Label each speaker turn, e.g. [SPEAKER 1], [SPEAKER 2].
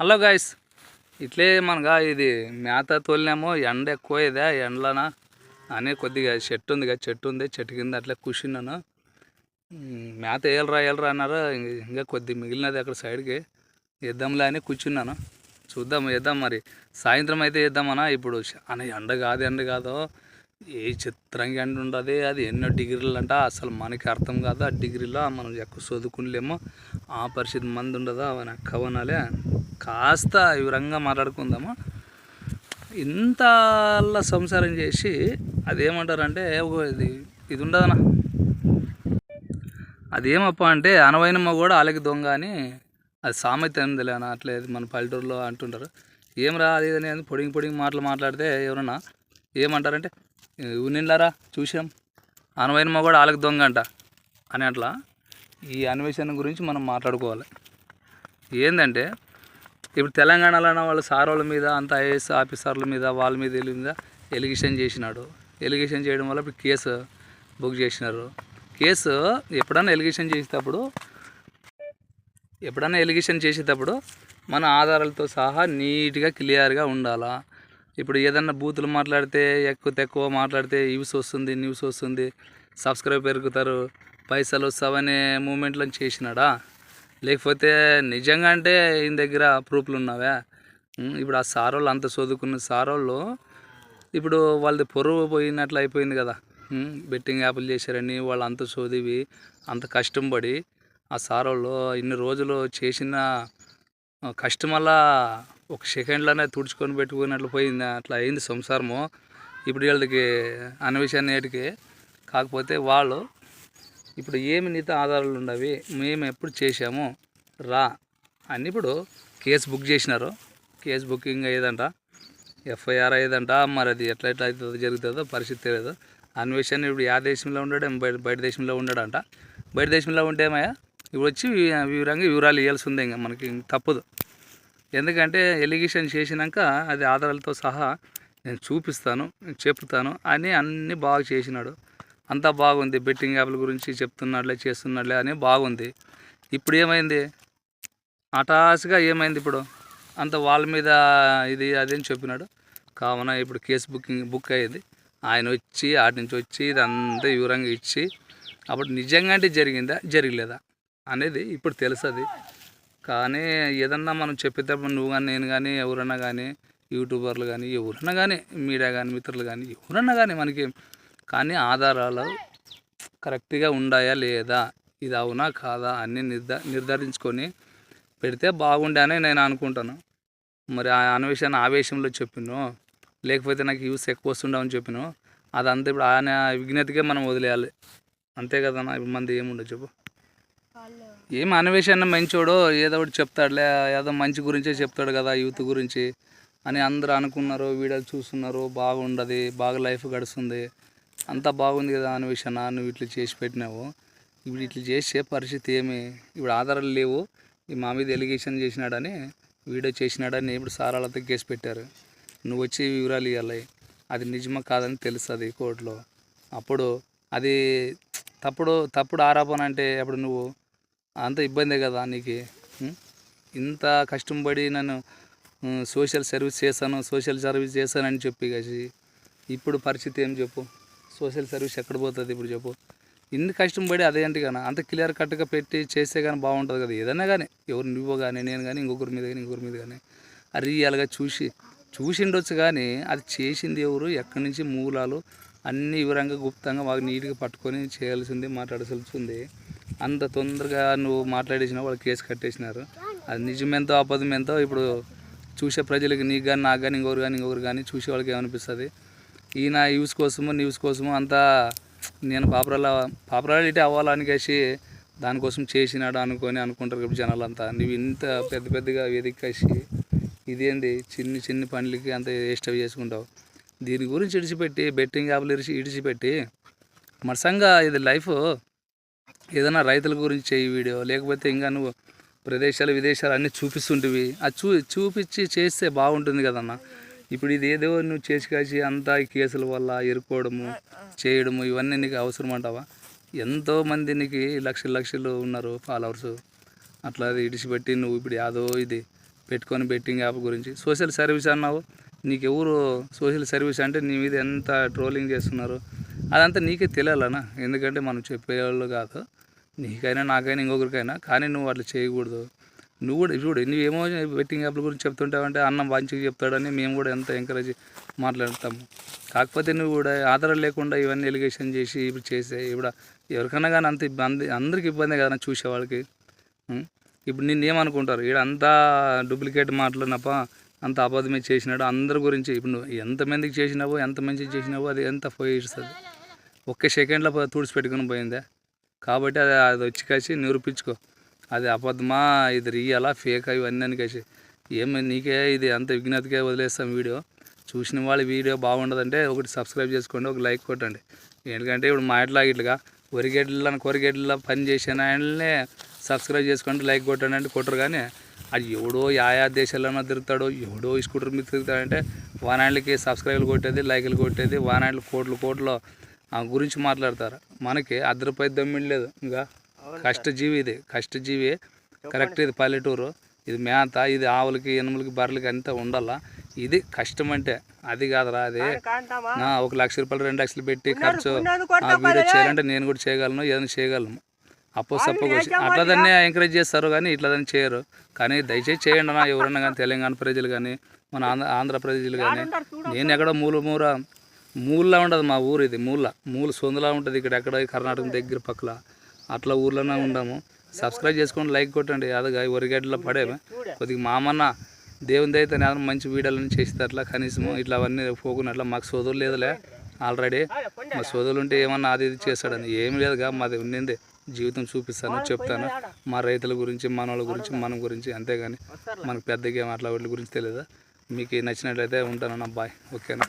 [SPEAKER 1] Hello guys ఇట్లే మనగా ఇది మేత తోలినామో ఎండ ఎక్కువ ఇదే ఎండలన? అని కొద్దిగా చెట్టు ఉంది కదా చెట్టు ఉంది చెట్టు కింద అట్లా కూర్చున్నాను. మేత వేయలరా వేయలరా అన్నారు ఇంకా కొద్ది మిగిలినది అక్కడ సైడ్కి. ఇద్దాంలే అని కూర్చున్నాను. చూద్దాం వేద్దాం మరి. సాయంత్రం అయితే వేద్దామన్నా ఇప్పుడు అని ఎండ కాదు ఎండ కాదు. ఏ చిత్రంగా ఎండ ఉండదు అది ఎన్నో డిగ్రీలు అంట అసలు మనకి అర్థం కాదు. ఆ డిగ్రీలో మనం ఎక్కువ చదువుకునిలేమో. ఆ పరిస్థితి మంది ఉండదు అవన్నీ కవనాలే కాస్త వివరంగా మాట్లాడుకుందాము. ఇంతలా సంసారం చేసి అదేమంటారంటే ఒక ఇది ఇది ఉండదనా? అదేమప్ప అంటే అనవైనమ్మ కూడా అలకి దొంగ అని అది సామెత ఉందిలే అన్న అట్లే అది మన పల్లెటూరులో అంటుంటారు. ఏం రా అది అని పొడిగి పొడిగి మాటలు మాట్లాడితే ఎవరన్నా ఏమంటారంటే నిన్నరా చూసాం అనవైనమ్మ కూడా ఆలకి దొంగ అంట అని అట్లా ఈ అన్వేషణ గురించి మనం మాట్లాడుకోవాలి. ఏంటంటే ఇప్పుడు తెలంగాణలో వాళ్ళ సారోళ్ళ మీద అంత ఐఏఎస్ ఆఫీసర్ల మీద వాళ్ళ మీద వీళ్ళ మీద ఎలిగేషన్ చేసినాడు. ఎలిగేషన్ చేయడం వల్ల ఇప్పుడు కేసు బుక్ చేసినారు. కేసు ఎప్పుడన్నా ఎలిగేషన్ చేసేటప్పుడు ఎప్పుడన్నా ఎలిగేషన్ చేసేటప్పుడు మన ఆధారాలతో సహా నీట్గా క్లియర్గా ఉండాలా? ఇప్పుడు ఏదన్నా బూతులు మాట్లాడితే ఎక్కువ తక్కువ మాట్లాడితే యూస్ వస్తుంది న్యూస్ వస్తుంది సబ్స్క్రైబ్ పెరుగుతారు పైసలు వస్తావనే మూమెంట్లో చేసినాడా? లేకపోతే నిజంగా అంటే ఈయన దగ్గర ప్రూఫ్లు ఉన్నావా? ఇప్పుడు ఆ సారోళ్ళు అంత చదువుకున్న సారోళ్ళు ఇప్పుడు వాళ్ళది పొరుగు పోయినట్లు అయిపోయింది కదా. బెట్టింగ్ యాప్లు చేశారని వాళ్ళు అంత చదివి అంత కష్టం పడి ఆ సారోళ్ళు వాళ్ళు ఇన్ని రోజులు చేసిన కష్టం వల్ల ఒక సెకండ్లోనే తుడుచుకొని పెట్టుకున్నట్లు పోయింది. అట్లా అయింది సంసారము. ఇప్పుడు వీళ్ళకి అన్వేషణ నేటికి కాకపోతే వాళ్ళు ఇప్పుడు ఏమి నీత ఆధారాలు ఉండవి మేము ఎప్పుడు చేశాము రా అని ఇప్పుడు కేసు బుక్ చేసినారు. కేసు బుకింగ్ అయ్యేదంట ఎఫ్ఐఆర్ అయ్యేదంట మరి అది ఎట్లా ఎట్లా అవుతుందో జరుగుతుందో పరిస్థితి తెలియదు. అన్వేషణ ఇప్పుడు యా దేశంలో ఉండడం బయట బయట దేశంలో ఉండడంట. బయట దేశంలో ఉంటే ఏమయ్యా? ఇప్పుడు వచ్చి వివరంగా వివరాలు ఇవ్వాల్సి ఉంది ఇంకా మనకి ఇంక తప్పదు. ఎందుకంటే ఎలిగేషన్ చేసినాక అది ఆధారాలతో సహా నేను చూపిస్తాను నేను చెప్తాను అని అన్నీ బాగా చేసినాడు. అంతా బాగుంది బెట్టింగ్ యాప్ల గురించి చెప్తున్నాడులే చేస్తున్నాడులే అని బాగుంది. ఇప్పుడు ఏమైంది? హఠాత్తుగా ఏమైంది ఇప్పుడు? అంత వాళ్ళ మీద ఇది అది అని చెప్పినాడు? కావున ఇప్పుడు కేసు బుకింగ్ బుక్ అయ్యింది. ఆయన వచ్చి ఆటి నుంచి వచ్చి ఇదంతా వివరంగా ఇచ్చి అప్పుడు నిజంగా అంటే జరిగిందా? జరగలేదా? అనేది ఇప్పుడు తెలుసు కానీ ఏదన్నా మనం చెప్పేటప్పుడు నువ్వు కానీ నేను కానీ ఎవరన్నా కానీ యూట్యూబర్లు కానీ ఎవరన్నా కానీ మీడియా కానీ మిత్రులు కానీ ఎవరన్నా కానీ మనకి కానీ ఆధారాలు కరెక్ట్గా ఉన్నాయా లేదా? ఇది అవునా కాదా? అన్నీ నిర్ధా నిర్ధారించుకొని పెడితే బాగుండే అని నేను అనుకుంటాను. మరి ఆ అన్వేషణ ఆవేశంలో చెప్పినో లేకపోతే నాకు యూస్ ఎక్కువ వస్తుండవని చెప్పిను అదంతా ఇప్పుడు ఆయన విజ్ఞతకే మనం వదిలేయాలి. అంతే కదన్నా ఇప్పుడు మంది ఏముండదు చెప్పు. ఏం అన్వేషణ మంచోడో ఏదో ఒకటి చెప్తాడులే ఏదో మంచి గురించే చెప్తాడు కదా యూత్ గురించి అని అందరూ అనుకున్నారు వీడియోలు చూస్తున్నారు బాగుండదు బాగా లైఫ్ గడుస్తుంది అంతా బాగుంది కదా అన్వేషణ నువ్వు ఇట్లా చేసి పెట్టినావు. ఇప్పుడు ఇట్లా చేసే పరిస్థితి ఏమి? ఇప్పుడు ఆధారాలు లేవు ఈ మా మీద ఎలిగేషన్ చేసినాడని వీడియో చేసినాడని ఇప్పుడు సారాలతో కేసు పెట్టారు. నువ్వు వచ్చి వివరాలు ఇవ్వాలి. అది నిజమా కాదని తెలుస్తుంది కోర్టులో. అప్పుడు అది తప్పుడు తప్పుడు ఆరోపణ అంటే అప్పుడు నువ్వు అంత ఇబ్బందే కదా నీకు? ఇంత కష్టం పడి నన్ను సోషల్ సర్వీస్ చేశాను సోషల్ సర్వీస్ చేశానని చెప్పి కాసి ఇప్పుడు పరిస్థితి ఏం చెప్పు? సోషల్ సర్వీస్ ఎక్కడ పోతుంది ఇప్పుడు చెప్పు? ఇన్ని కష్టం పడి అదేంటి కానీ అంత క్లియర్ కట్గా పెట్టి చేస్తే కానీ బాగుంటుంది కదా. ఏదైనా కానీ ఎవరు నువ్వు కానీ నేను కానీ ఇంకొకరి మీద కానీ ఇంకొకరి మీద కానీ రియల్గా చూసి చూసిండొచ్చు కానీ అది చేసింది ఎవరు? ఎక్కడి నుంచి మూలాలు? అన్ని వివరంగా గుప్తంగా బాగా నీట్గా పట్టుకొని చేయాల్సింది మాట్లాడాల్సి ఉంది. అంత తొందరగా నువ్వు మాట్లాడేసిన వాళ్ళు కేసు కట్టేసినారు. అది నిజమెంతో అబద్ధమెంతో ఇప్పుడు చూసే ప్రజలకి నీకు కానీ నాకు కానీ ఇంకొకరు కానీ ఇంకొకరు కానీ చూసే వాళ్ళకి ఏమనిపిస్తుంది? ఈయన యూస్ కోసము న్యూస్ కోసము అంతా నేను పాపరాల పాపరాలిటీ అవ్వాలనికేసి దానికోసం చేసినాడు అనుకొని అనుకుంటారు ఇప్పుడు జనాలంతా. నువ్వు ఇంత పెద్ద పెద్దగా వెదికేసి ఇదేంది? చిన్ని చిన్ని పనులకి అంత వేస్ట్ చేసుకుంటావు. దీని గురించి ఇడిచిపెట్టి బెట్టింగ్ యాప్లు ఇడిచి ఇడిచిపెట్టి మరసంగా ఇది లైఫ్ ఏదైనా రైతుల గురించి చేయి వీడియో లేకపోతే ఇంకా నువ్వు ప్రదేశాలు విదేశాలు అన్నీ చూపిస్తుంటివి. అది చూ చూపించి చేస్తే బాగుంటుంది కదన్న. ఇప్పుడు ఇది ఏదో నువ్వు చేసి కాసి అంతా ఈ కేసుల వల్ల ఇరుక్కోవడము చేయడము ఇవన్నీ నీకు అవసరం అంటావా? ఎంతో మంది నీకు లక్షలు లక్షలు ఉన్నారు ఫాలోవర్స్. అట్లా అది ఇడిచిపెట్టి నువ్వు ఇప్పుడు యాదో ఇది పెట్టుకొని బెట్టింగ్ యాప్ గురించి. సోషల్ సర్వీస్ అన్నావు. నీకు ఎవరు సోషల్ సర్వీస్ అంటే నీ మీద ఎంత ట్రోలింగ్ చేస్తున్నారు? అదంతా నీకే తెలియాలనా? ఎందుకంటే మనం చెప్పేవాళ్ళు కాదు. నీకైనా నాకైనా ఇంకొకరికైనా. కానీ నువ్వు అట్లా చేయకూడదు. నువ్వు కూడా చూడు నువ్వేమో బెట్టింగ్ యాప్ల గురించి చెప్తుంటావంటే అన్నం మంచిగా చెప్తాడని మేము కూడా ఎంత ఎంకరేజ్ మాట్లాడతాము. కాకపోతే నువ్వు కూడా ఆధారం లేకుండా ఇవన్నీ ఎలిగేషన్ చేసి ఇప్పుడు చేసే ఇప్పుడు ఎవరికైనా కానీ అంత ఇబ్బంది అందరికి ఇబ్బంది కదా చూసేవాళ్ళకి. ఇప్పుడు నిన్ను ఏమనుకుంటారు ఈడ అంతా డూప్లికేట్ మాట్లాడినప్ప అంత అబద్ధమే చేసినాడు అందరి గురించి ఇప్పుడు నువ్వు ఎంతమందికి చేసినావో ఎంత మంచిగా చేసినావో అది ఎంత పోయిస్తుంది ఒక్క సెకండ్లో తుడిచిపెట్టుకుని పోయిందే. కాబట్టి అది అది వచ్చి కాసి నిరూపించుకో. అది అబద్ధమా ఇది రియలా ఫేక్ ఇవన్నీ అని కాసి. ఏమి నీకే ఇది అంత విజ్ఞతగా వదిలేస్తాం వీడియో. చూసిన వాళ్ళ వీడియో బాగుండదంటే ఒకటి సబ్స్క్రైబ్ చేసుకోండి ఒక లైక్ కొట్టండి. ఎందుకంటే ఇప్పుడు మా ఇట్లా ఇట్లుగా వరిగడ్డల పని చేసిన ఆయనలే సబ్స్క్రైబ్ చేసుకోండి లైక్ కొట్టండి అంటే కొట్టరు కానీ అది ఎవడో ఆయా దేశాల్లోనో తిరుగుతాడో ఎవడో ఈ స్కూటర్ మీద తిరుగుతాడంటే వానాళ్ళకి సబ్స్క్రైబ్లు కొట్టేది లైకులు కొట్టేది వానాళ్ళు కోట్లు కోట్లు ఆ గురించి మాట్లాడతారు. మనకి అర్ధ రూపాయి దమ్మిడి లేదు. ఇంకా కష్టజీవి ఇది. కష్టజీవి కరెక్ట్ ఇది పల్లెటూరు. ఇది మేత ఇది ఆవులకి ఎనుములకి బర్రెలకి అంతా ఉండాలా. ఇది కష్టం అంటే అది కాదురా అది ఒక లక్ష రూపాయలు రెండు లక్షలు పెట్టి ఖర్చు వీడియో చేయాలంటే నేను కూడా చేయగలను ఏదైనా చేయగలను. అప్పో సప్పో అట్లదన్నే ఎంకరేజ్ చేస్తారు కానీ ఇట్లదని చేయరు. కానీ దయచేసి చేయండి అన్న ఎవరన్నా కానీ తెలంగాణ ప్రజలు కానీ మన ఆంధ్ర ఆంధ్ర ప్రజలు కానీ. నేను ఎక్కడో మూల మూర మూలలా ఉండదు మా ఊరు ఇది మూల మూల సొందులా ఉంటుంది ఇక్కడ ఎక్కడ కర్ణాటక దగ్గర పక్కల. అట్లా ఊర్లోనే ఉండాము. సబ్స్క్రైబ్ చేసుకోండి లైక్ కొట్టండి. అదగా వరిగడ్డలో పడేవి కొద్దిగా మామన్న దేవుని అయితే నేను మంచి వీడియోలను చేస్తే అట్లా కనీసం ఇట్లా అవన్నీ పోకున్నట్లా మాకు సోదరులు లేదులే. ఆల్రెడీ మా సోదరులు ఉంటే ఏమన్నా అది ఇది చేస్తాడని. ఏం లేదుగా మాది ఉండింది జీవితం చూపిస్తాను చెప్తాను. మా రైతుల గురించి మన వాళ్ళ గురించి మన గురించి అంతేగాని మనకు పెద్దగా అట్లా వాటి గురించి తెలియదు మీకు నచ్చినట్లయితే ఉంటాను అబ్బాయి ఓకేనా?